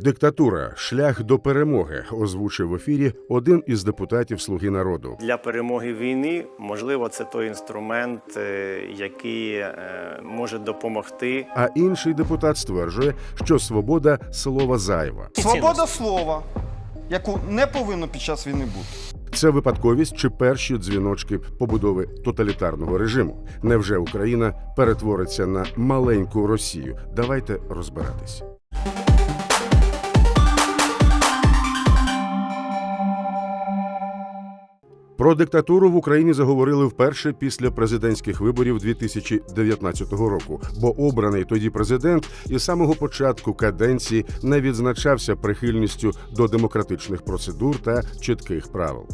Диктатура шлях до перемоги озвучив в ефірі один із депутатів Слуги народу. Для перемоги війни можливо це той інструмент, е, який е, може допомогти. А інший депутат стверджує, що свобода слова зайва. Свобода слова, яку не повинно під час війни бути. Це випадковість чи перші дзвіночки побудови тоталітарного режиму. Невже Україна перетвориться на маленьку Росію? Давайте розбиратись. Про диктатуру в Україні заговорили вперше після президентських виборів 2019 року, бо обраний тоді президент із самого початку каденції не відзначався прихильністю до демократичних процедур та чітких правил.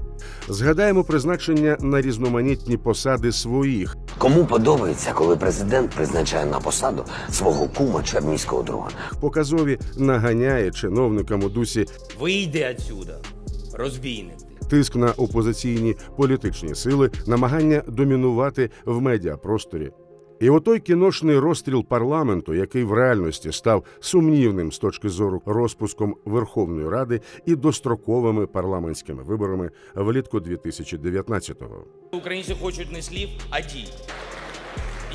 Згадаємо призначення на різноманітні посади своїх, Кому подобається, коли президент призначає на посаду свого кума чи армійського друга? показові наганяє чиновникам у дусі Вийди отсюда, розбійник. Ти. тиск на опозиційні політичні сили, намагання домінувати в медіапросторі. І отой кіношний розстріл парламенту, який в реальності став сумнівним з точки зору розпуском Верховної Ради і достроковими парламентськими виборами влітку 2019-го. Українці хочуть не слів, а дій.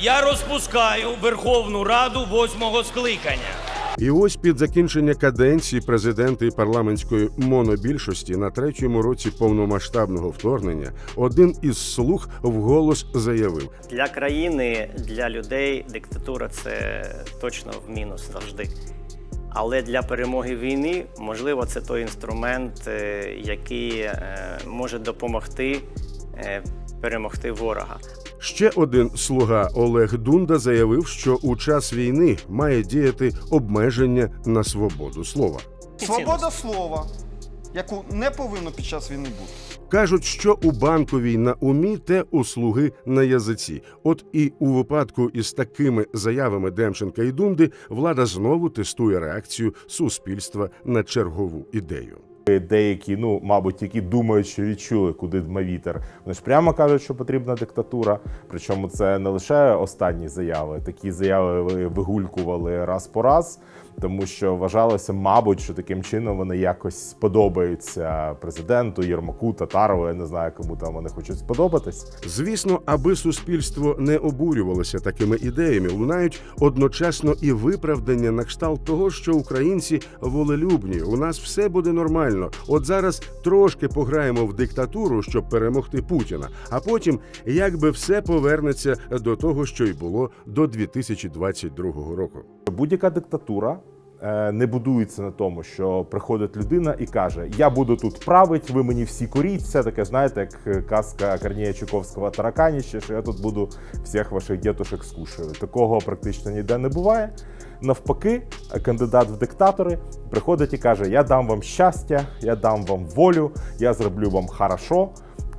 Я розпускаю Верховну Раду восьмого скликання. І ось під закінчення каденції президента і парламентської монобільшості на третьому році повномасштабного вторгнення один із слуг вголос заявив: Для країни, для людей диктатура це точно в мінус завжди. Але для перемоги війни, можливо, це той інструмент, е, який е, може допомогти е, перемогти ворога. Ще один слуга Олег Дунда заявив, що у час війни має діяти обмеження на свободу слова. Свобода слова, яку не повинно під час війни бути. Кажуть, що у банковій на умі, те у слуги на язиці. От і у випадку із такими заявами Демченка і Дунди влада знову тестує реакцію суспільства на чергову ідею. Деякі, ну мабуть, які думають, що відчули, куди дме вітер. Вони ж прямо кажуть, що потрібна диктатура. Причому це не лише останні заяви. Такі заяви вигулькували раз по раз, тому що вважалося, мабуть, що таким чином вони якось сподобаються президенту, Єрмаку, Татарову. Я не знаю, кому там вони хочуть сподобатись. Звісно, аби суспільство не обурювалося такими ідеями, лунають одночасно і виправдання на кшталт того, що українці волелюбні. У нас все буде нормально. От зараз трошки пограємо в диктатуру, щоб перемогти Путіна. А потім, якби все повернеться до того, що й було до 2022 року. Будь-яка диктатура не будується на тому, що приходить людина і каже: Я буду тут править, ви мені всі коріть. Це таке, знаєте, як е, казка Корнія Чуковського тараканіще, що я тут буду всіх ваших дітушек скушаю. Такого практично ніде не буває. Навпаки, е, кандидат в диктатори приходить і каже: Я дам вам щастя, я дам вам волю, я зроблю вам хорошо.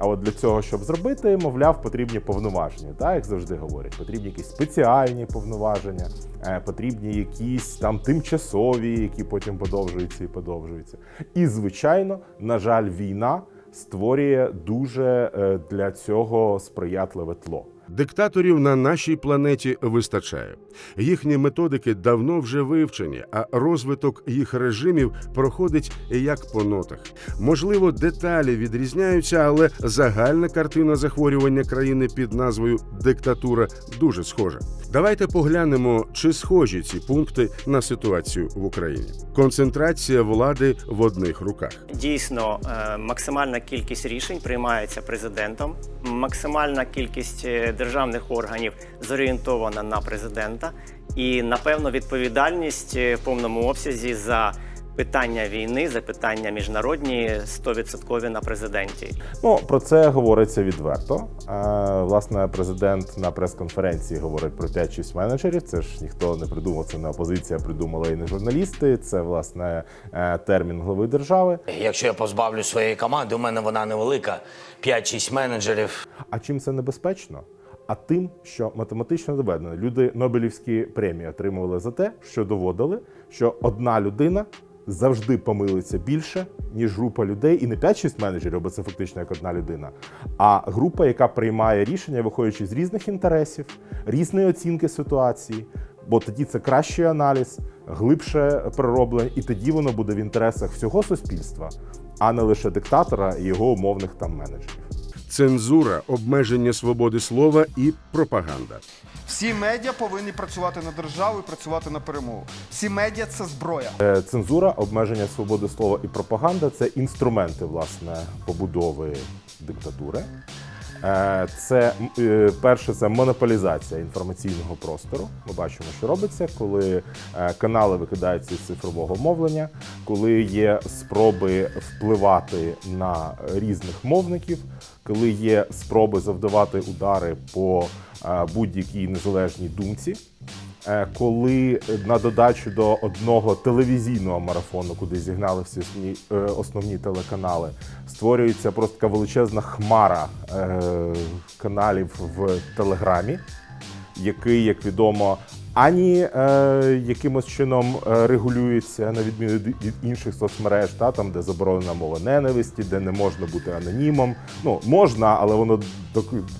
А от для цього, щоб зробити, мовляв, потрібні повноваження, так як завжди говорять, потрібні якісь спеціальні повноваження, е, потрібні якісь там тимчасові, які потім подовжуються і подовжуються. І звичайно, на жаль, війна створює дуже е, для цього сприятливе тло. Диктаторів на нашій планеті вистачає. Їхні методики давно вже вивчені, а розвиток їх режимів проходить як по нотах. Можливо, деталі відрізняються, але загальна картина захворювання країни під назвою диктатура дуже схожа. Давайте поглянемо, чи схожі ці пункти на ситуацію в Україні. Концентрація влади в одних руках. Дійсно, е, максимальна кількість рішень приймається президентом. Максимальна кількість е, державних органів зорієнтована на президента, і напевно відповідальність е, в повному обсязі за питання війни, за питання міжнародні 100% на президенті. Ну про це говориться відверто. Е, Власне, президент на прес-конференції говорить про 5-6 менеджерів. Це ж ніхто не придумав, це не опозиція, придумала і не журналісти. Це власне е, термін глави держави. Якщо я позбавлю своєї команди, у мене вона невелика, 5-6 менеджерів. А чим це небезпечно? А тим, що математично доведено, люди Нобелівські премії отримували за те, що доводили, що одна людина завжди помилиться більше, ніж група людей, і не 5-6 менеджерів, бо це фактично як одна людина, а група, яка приймає рішення, виходячи з різних інтересів, різної оцінки ситуації. бо тоді це кращий аналіз, глибше перероблення, і тоді воно буде в інтересах всього суспільства, а не лише диктатора і його умовних там менеджерів. Цензура, обмеження свободи слова і пропаганда. Всі медіа повинні працювати на державу і працювати на перемогу. Всі медіа це зброя. Е, Цензура, обмеження свободи слова і пропаганда це інструменти власне побудови диктатури. Е, Це е, перше, це монополізація інформаційного простору. Ми бачимо, що робиться, коли канали викидаються із цифрового мовлення, коли є спроби впливати на різних мовників, коли є спроби завдавати удари по е, будь-якій незалежній думці. Е, коли на додачу до одного телевізійного марафону, куди зігнали всі е, основні телеканали, створюється просто така величезна хмара каналів в Телеграмі, який, як відомо, ані е, якимось чином е, регулюється на відміну від інших соцмереж, та там, де заборонена мова ненависті, де не можна бути анонімом. Ну можна, але воно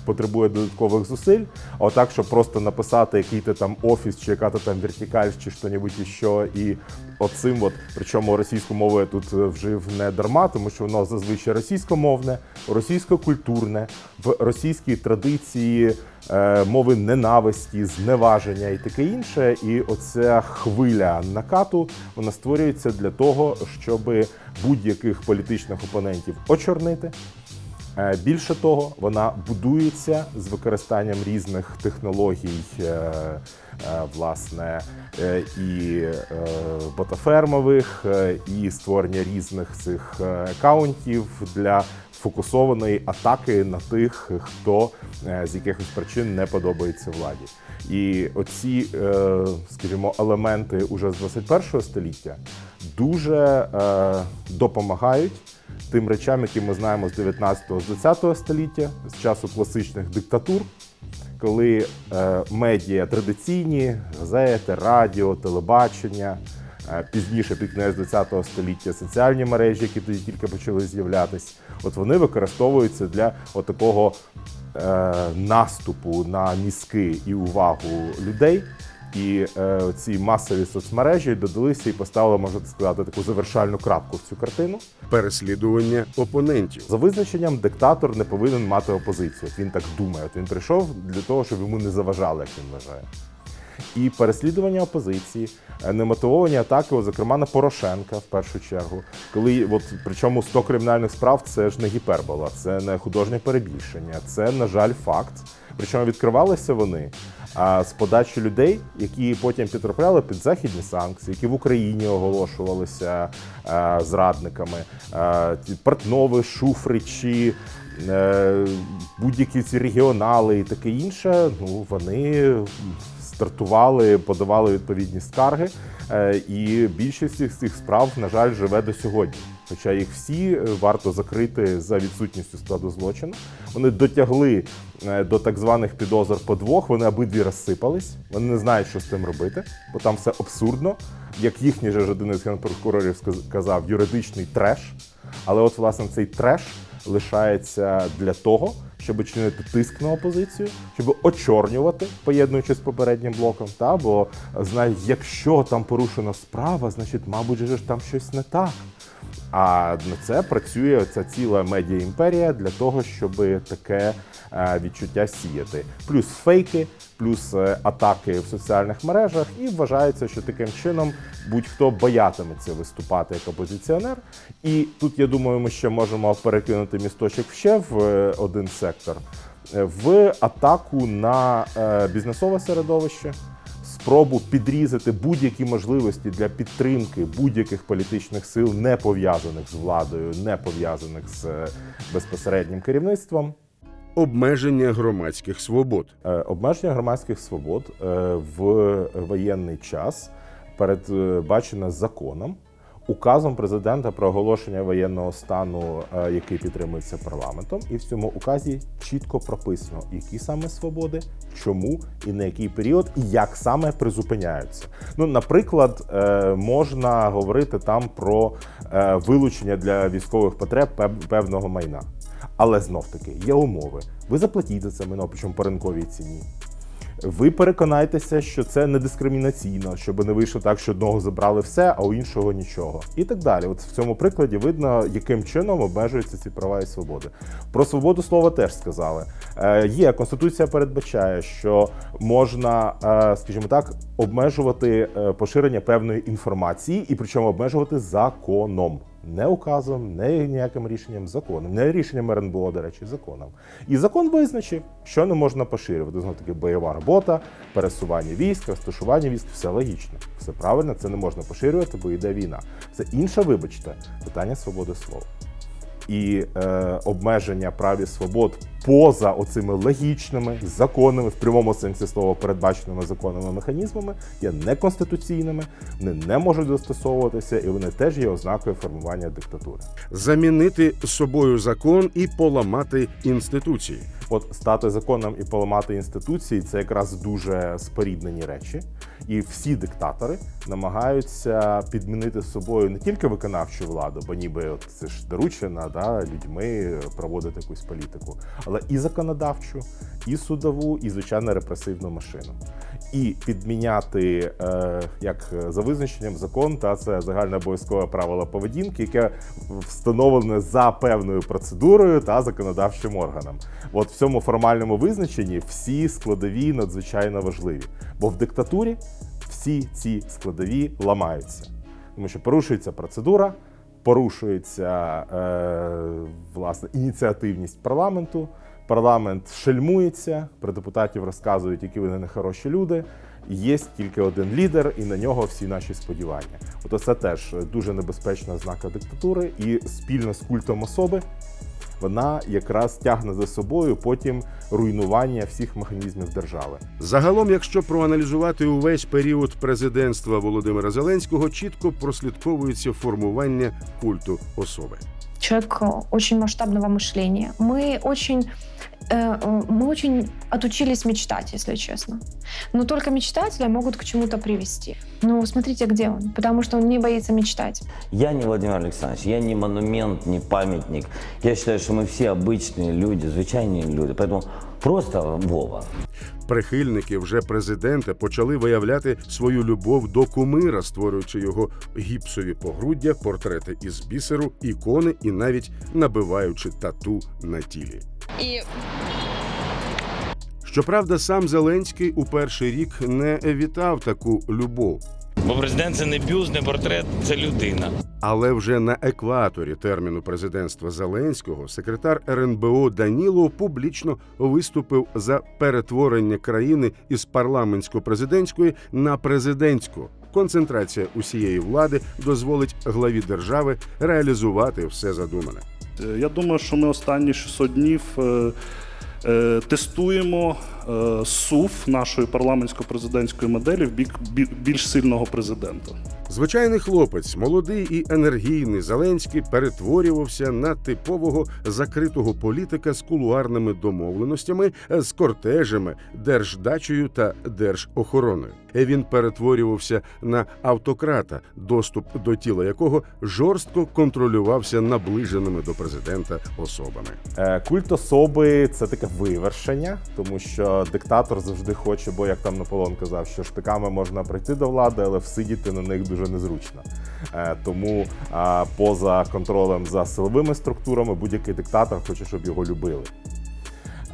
потребує додаткових зусиль. А отак, щоб просто написати, який ти там офіс, чи яка ти там вертикаль, чи що-небудь іще, і оцим, от причому російську мову я тут е, вжив не дарма, тому що воно зазвичай російськомовне, російськокультурне, в російській традиції мови ненависті, зневаження і таке інше. І оця хвиля накату вона створюється для того, щоб будь-яких політичних опонентів очорнити. Е, Більше того, вона будується з використанням різних технологій, е, е, власне, е, і е, ботафермових, е, і створення різних цих е, акаунтів для фокусованої атаки на тих, хто е, з якихось причин не подобається владі. І оці, е, скажімо, елементи уже з 21 століття дуже е, допомагають тим речам, які ми знаємо з 19-го, з 20-го століття, з часу класичних диктатур, коли медіа традиційні, газети, радіо, телебачення, пізніше під кінець 20-го століття соціальні мережі, які тоді тільки почали з'являтись, от вони використовуються для отакого е, наступу на мізки і увагу людей. І е, ці масові соцмережі додалися і поставили, можна сказати, таку завершальну крапку в цю картину. Переслідування опонентів. За визначенням, диктатор не повинен мати опозицію. Він так думає. От він прийшов для того, щоб йому не заважали, як він вважає. І переслідування опозиції, е, немотивовані атаки, зокрема на Порошенка в першу чергу. Коли от причому 100 кримінальних справ це ж не гіпербола, це не художнє перебільшення, це, на жаль, факт. Причому відкривалися вони а, з подачі людей, які потім потрапляли під західні санкції, які в Україні оголошувалися а, зрадниками, а, ті Портнови, Шуфричі, е, будь-які ці регіонали і таке інше. Ну вони стартували, подавали відповідні скарги, е, і більшість цих цих справ, на жаль, живе до сьогодні. Хоча їх всі е, варто закрити за відсутністю складу злочину. Вони дотягли е, до так званих підозр по двох. Вони обидві розсипались. Вони не знають, що з тим робити, бо там все абсурдно. Як їхній же один із генпрокурорів сказ- казав, юридичний треш. Але от власне цей треш лишається для того, щоб чинити тиск на опозицію, щоб очорнювати, поєднуючи з попереднім блоком. Та бо знають, якщо там порушена справа, значить, мабуть, же ж там щось не так. А на це працює ця ціла медіа імперія для того, щоб таке е, відчуття сіяти. Плюс фейки, плюс е, атаки в соціальних мережах, і вважається, що таким чином будь-хто боятиметься виступати як опозиціонер. І тут я думаю, ми ще можемо перекинути місточок ще в е, один сектор в атаку на бізнесове середовище спробу підрізати будь-які можливості для підтримки будь-яких політичних сил, не пов'язаних з владою, не пов'язаних з е, безпосереднім керівництвом. Обмеження громадських свобод. Е, Обмеження громадських свобод е, в воєнний час передбачено законом, указом президента про оголошення воєнного стану, е, який підтримується парламентом, і в цьому указі чітко прописано, які саме свободи, чому і на який період, і як саме призупиняються. Ну, наприклад, е, можна говорити там про е, вилучення для військових потреб певного майна. Але знов таки є умови. Ви заплатіть за це майно, причому по ринковій ціні. Ви переконайтеся, що це не дискримінаційно, щоб не вийшло так, що одного забрали все, а у іншого нічого. І так далі. От в цьому прикладі видно, яким чином обмежуються ці права і свободи. Про свободу слова теж сказали. Е, є конституція передбачає, що можна, е, скажімо так, обмежувати е, поширення певної інформації, і причому обмежувати законом. Не указом, не ніяким рішенням законом, не рішенням РНБО, до речі, законом. І закон визначив, що не можна поширювати. Знову таки, бойова робота, пересування військ, розташування військ, все логічно, все правильно, це не можна поширювати, бо йде війна. Це інша, вибачте, питання свободи слова. І е, обмеження прав і свобод поза оцими логічними, законними, в прямому сенсі слова передбаченими законними механізмами є неконституційними, вони не можуть застосовуватися, і вони теж є ознакою формування диктатури. Замінити собою закон і поламати інституції. От стати законом і поламати інституції це якраз дуже споріднені речі. І всі диктатори намагаються підмінити собою не тільки виконавчу владу, бо ніби от це ж доручена да, людьми проводити якусь політику, але і законодавчу, і судову, і звичайно репресивну машину. І підміняти е, як за визначенням закон, та це загальне обов'язкове правило поведінки, яке встановлене за певною процедурою та законодавчим органом. От в цьому формальному визначенні всі складові надзвичайно важливі, бо в диктатурі всі ці складові ламаються, тому що порушується процедура, порушується е, власне ініціативність парламенту. Парламент шельмується, про депутатів розказують, які вони нехороші люди. Є тільки один лідер, і на нього всі наші сподівання. От це теж дуже небезпечна ознака диктатури, і спільно з культом особи вона якраз тягне за собою потім руйнування всіх механізмів держави. Загалом, якщо проаналізувати увесь період президентства Володимира Зеленського, чітко прослідковується формування культу особи человек э, очень масштабного мышления. Мы очень, э, э, мы очень отучились мечтать, если честно. Но только мечтатели могут к чему-то привести. Ну, смотрите, где он. Потому что он не боится мечтать. Я не Владимир Александрович, я не монумент, не памятник. Я считаю, что мы все обычные люди, звичайные люди. Поэтому просто Вова. Прихильники вже президента почали виявляти свою любов до кумира, створюючи його гіпсові погруддя, портрети із бісеру, ікони і навіть набиваючи тату на тілі. І Щоправда, сам Зеленський у перший рік не вітав таку любов. Бо президент це не бюст, не портрет, це людина. Але вже на екваторі терміну президентства Зеленського секретар РНБО Данілов публічно виступив за перетворення країни із парламентсько-президентської на президентську. Концентрація усієї влади дозволить главі держави реалізувати все задумане. Е, Я думаю, що ми останні 600 днів е, тестуємо суф СУВ нашої парламентсько-президентської моделі в бік бі- більш сильного президента. Звичайний хлопець, молодий і енергійний Зеленський перетворювався на типового закритого політика з кулуарними домовленостями, з кортежами, держдачею та держохороною. Він перетворювався на автократа, доступ до тіла якого жорстко контролювався наближеними до президента особами. Е, Культ особи це таке вивершення, тому що диктатор завжди хоче, бо як там Наполеон казав, що штиками можна прийти до влади, але всидіти на них дуже незручно. Е, Тому поза контролем за силовими структурами будь-який диктатор хоче, щоб його любили.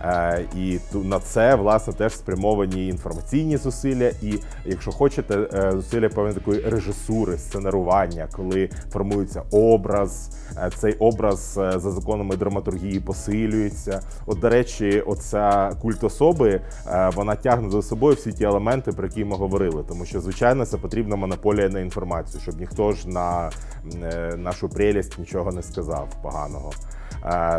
Е, І на це власне теж спрямовані інформаційні зусилля, і якщо хочете, е, зусилля певної такої режисури, сценарування, коли формується образ, е, цей образ за законами драматургії посилюється. От, до речі, оця культ особи вона тягне за собою всі ті елементи, про які ми говорили. Тому що, звичайно, це потрібна монополія на інформацію, щоб ніхто ж на нашу прелість нічого не сказав поганого.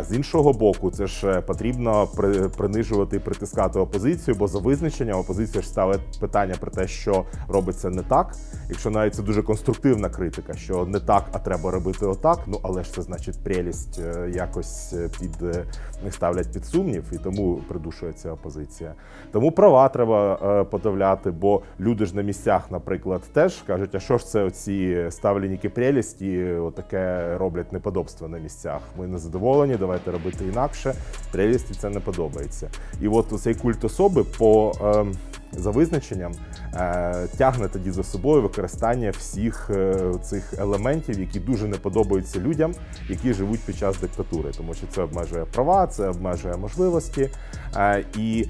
З іншого боку, це ж е, потрібно при- принижувати і притискати опозицію, бо за визначенням опозиція ж ставить питання про те, що робиться не так. Якщо навіть це дуже конструктивна критика, що не так, а треба робити отак. Ну але ж це значить прелість е, якось е, під е, них ставлять під сумнів, і тому придушується опозиція. Тому права треба подавляти, бо люди ж на місцях, наприклад, теж кажуть, а що ж це оці ставленники прелісті, отаке роблять неподобство на місцях. Ми не задоволені, давайте робити інакше. Прелісті це не подобається. І от цей культ особи по. ем, за визначенням е, тягне тоді за собою використання всіх е, цих елементів, які дуже не подобаються людям, які живуть під час диктатури, тому що це обмежує права, це обмежує можливості. Е, і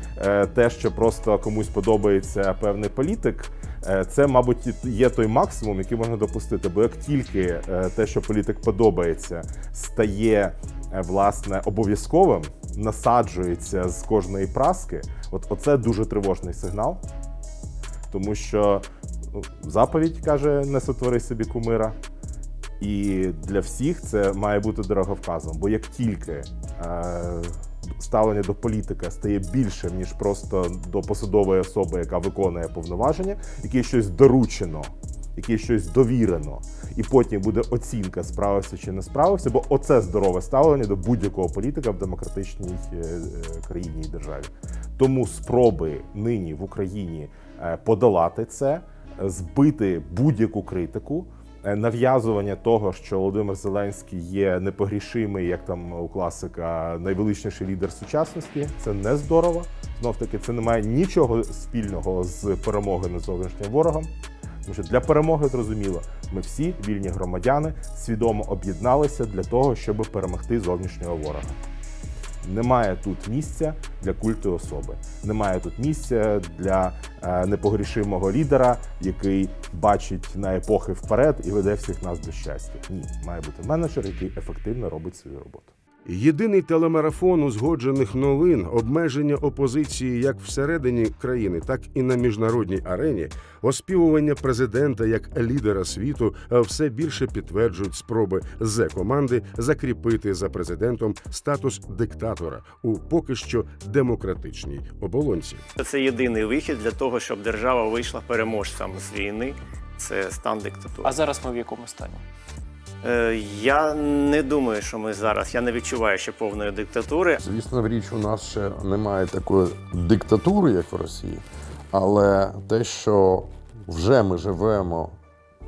те, що просто комусь подобається певний політик. Це, мабуть, є той максимум, який можна допустити. Бо як тільки те, що політик подобається, стає власне обов'язковим, насаджується з кожної праски, от оце дуже тривожний сигнал, тому що ну, заповідь каже: не сотвори собі кумира. І для всіх це має бути дороговказом. Бо як тільки е, ставлення до політика стає більшим, ніж просто до посадової особи, яка виконує повноваження, якій щось доручено, якій щось довірено, і потім буде оцінка, справився чи не справився, бо оце здорове ставлення до будь-якого політика в демократичній е, е, країні і державі. Тому спроби нині в Україні е, подолати це, збити будь-яку критику. Нав'язування того, що Володимир Зеленський є непогрішимий, як там у класика, найвеличніший лідер сучасності, це не здорово. Знов таки, це не має нічого спільного з перемогою над зовнішнім ворогом. Тому що для перемоги зрозуміло, ми всі вільні громадяни свідомо об'єдналися для того, щоб перемогти зовнішнього ворога. Немає тут місця для культу особи. Немає тут місця для е, непогрішимого лідера, який бачить на епохи вперед і веде всіх нас до щастя. Ні, має бути менеджер, який ефективно робить свою роботу. Єдиний телемарафон узгоджених новин, обмеження опозиції як всередині країни, так і на міжнародній арені, оспівування президента як лідера світу е, все більше підтверджують спроби зе команди закріпити за президентом статус диктатора у поки що демократичній оболонці. Це єдиний вихід для того, щоб держава вийшла переможцем з війни. Це стан диктатури. А зараз ми в якому стані? Е, я не думаю, що ми зараз. Я не відчуваю ще повної диктатури. Звісно, в річ у нас ще немає такої диктатури, як в Росії, але те, що вже ми живемо,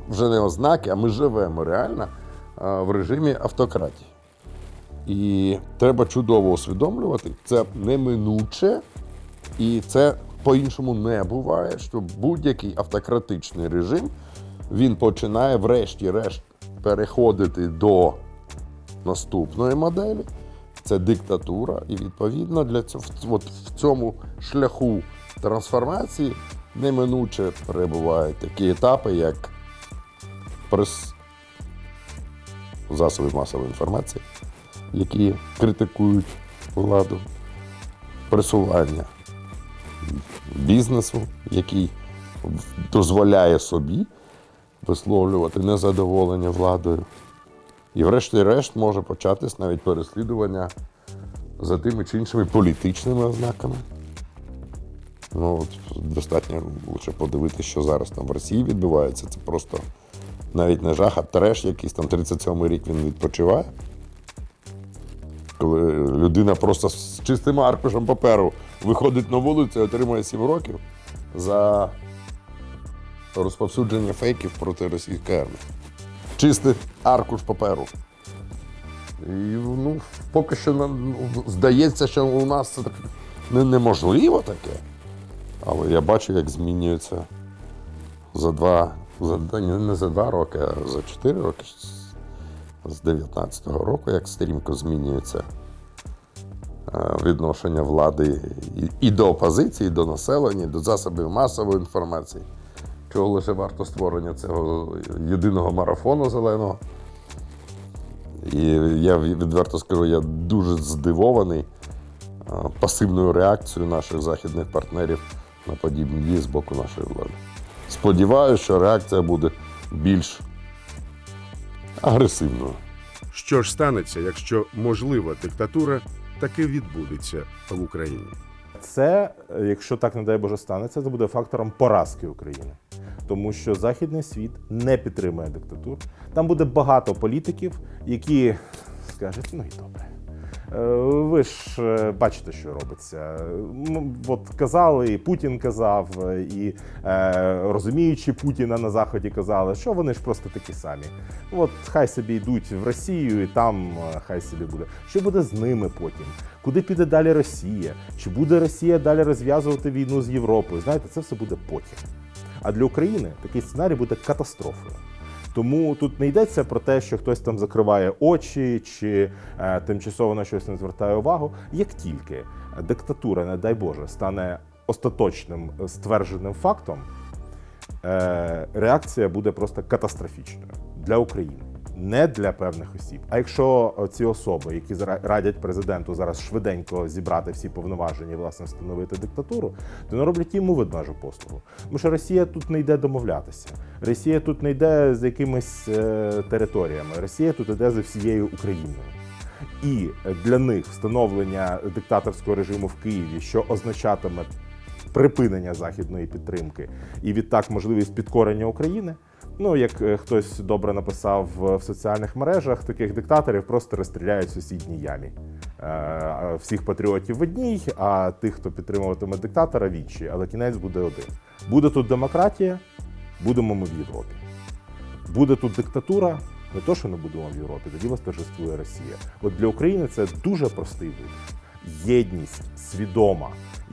вже не ознаки, а ми живемо реально в режимі автократії. І треба чудово усвідомлювати, це неминуче, і це по-іншому не буває, що будь-який автократичний режим він починає, врешті-решт, переходити до наступної моделі. Це диктатура, і відповідно для цього от в цьому шляху трансформації неминуче перебувають такі етапи, як прес засоби масової інформації, які критикують владу, пресування бізнесу, який дозволяє собі висловлювати незадоволення владою. І врешті-решт може початись навіть переслідування за тими чи іншими політичними ознаками. Ну, от достатньо лише подивитися, що зараз там в Росії відбувається. Це просто навіть не жах, а треш якийсь там 37-й рік він відпочиває. Коли людина просто з чистим аркушем паперу виходить на вулицю і отримує 7 років за розповсюдження фейків проти російської армії чистий аркуш паперу. І ну, поки що нам здається, що у нас це так неможливо таке. Але я бачу, як змінюється за два, за, не за два роки, а за чотири роки, з- з 19-го року, як стрімко змінюється е, відношення влади і до опозиції, і до населення, і до засобів масової інформації чого лише варто створення цього єдиного марафону зеленого. І я відверто скажу, я дуже здивований пасивною реакцією наших західних партнерів на подібні дії з боку нашої влади. Сподіваюся, що реакція буде більш агресивною. Що ж станеться, якщо можлива диктатура таки відбудеться в Україні? Це, якщо так не дай Боже станеться, це буде фактором поразки України. Тому що західний світ не підтримує диктатур. Там буде багато політиків, які скажуть, ну і добре. Е, Ви ж е, бачите, що робиться. От казали, і Путін казав, і е, розуміючи Путіна на Заході казали, що вони ж просто такі самі. От хай собі йдуть в Росію, і там хай собі буде. Що буде з ними потім? Куди піде далі Росія? Чи буде Росія далі розв'язувати війну з Європою? Знаєте, це все буде потім. А для України такий сценарій буде катастрофою. Тому тут не йдеться про те, що хтось там закриває очі чи е, тимчасово на щось не звертає увагу. Як тільки диктатура, не дай Боже, стане остаточним е, ствердженим фактом, е, реакція буде просто катастрофічною для України. Не для певних осіб. А якщо ці особи, які радять президенту зараз швиденько зібрати всі повноваження і власне встановити диктатуру, то не роблять йому ведмежу послугу. Тому що Росія тут не йде домовлятися. Росія тут не йде з якимись е, територіями. Росія тут йде за всією Україною. І для них встановлення диктаторського режиму в Києві, що означатиме припинення західної підтримки і відтак можливість підкорення України. Ну, як е, хтось добре написав в соціальних мережах, таких диктаторів просто розстріляють в сусідній ямі. Е, Всіх патріотів в одній, а тих, хто підтримуватиме диктатора, в іншій. Але кінець буде один. Буде тут демократія, будемо ми в Європі. Буде тут диктатура, не то, що не будемо в Європі, тоді восторжествує Росія. От для України це дуже простий вибір. Єдність свідома,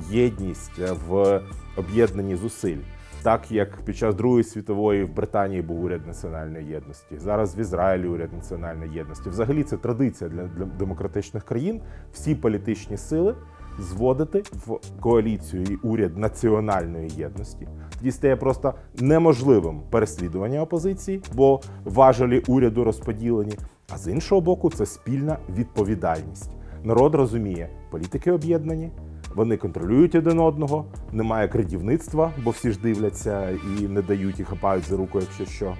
єдність е, в об'єднанні зусиль. Так як під час Другої світової в Британії був уряд національної єдності, зараз в Ізраїлі уряд національної єдності. Взагалі це традиція для, для демократичних країн. Всі політичні сили зводити в коаліцію і уряд національної єдності. Тоді стає просто неможливим переслідування опозиції, бо важелі уряду розподілені. А з іншого боку, це спільна відповідальність. Народ розуміє, політики об'єднані, вони контролюють один одного, немає крадівництва, бо всі ж дивляться і не дають і хапають за руку, якщо що.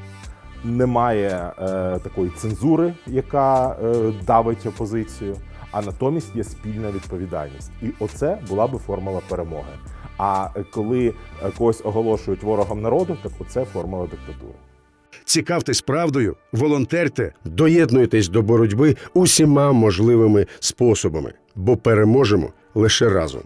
Немає е, такої цензури, яка е, давить опозицію, а натомість є спільна відповідальність. І оце була би формула перемоги. А коли е, когось оголошують ворогом народу, так оце формула диктатури. Цікавтесь правдою, волонтерте, доєднуйтесь до боротьби усіма можливими способами, бо переможемо лише разом.